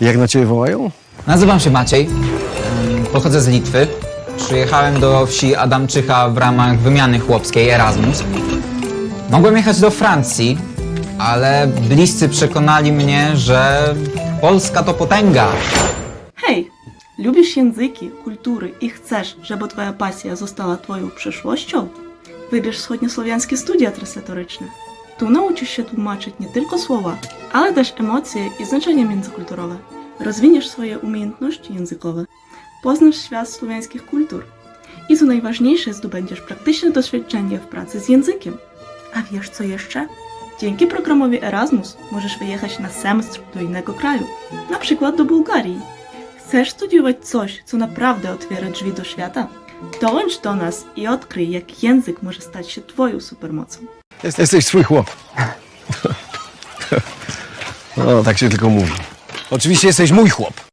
Jak na ciebie wołają? Nazywam się Maciej, em, pochodzę z Litwy. Przyjechałem do wsi Adamczycha w ramach wymiany chłopskiej Erasmus. Mogłem jechać do Francji, ale bliscy przekonali mnie, że Polska to potęga. Hej, lubisz języki, kultury i chcesz, żeby twoja pasja została twoją przyszłością? Wybierz wschodniosłowiańskie studia translatoryczne. Tu nauczysz się tłumaczyć nie tylko słowa, ale też emocje i znaczenia międzykulturowe. Rozwiniesz swoje umiejętności językowe, poznasz świat słowiańskich kultur i co najważniejsze, zdobędziesz praktyczne doświadczenie w pracy z językiem. A wiesz co jeszcze? Dzięki programowi Erasmus możesz wyjechać na semestr do innego kraju, na przykład do Bułgarii. Chcesz studiować coś, co naprawdę otwiera drzwi do świata? Dołącz do nas i odkryj, jak język może stać się Twoją supermocą. Jest, jesteś swój chłop. No, tak się tylko mówi. Oczywiście jesteś mój chłop.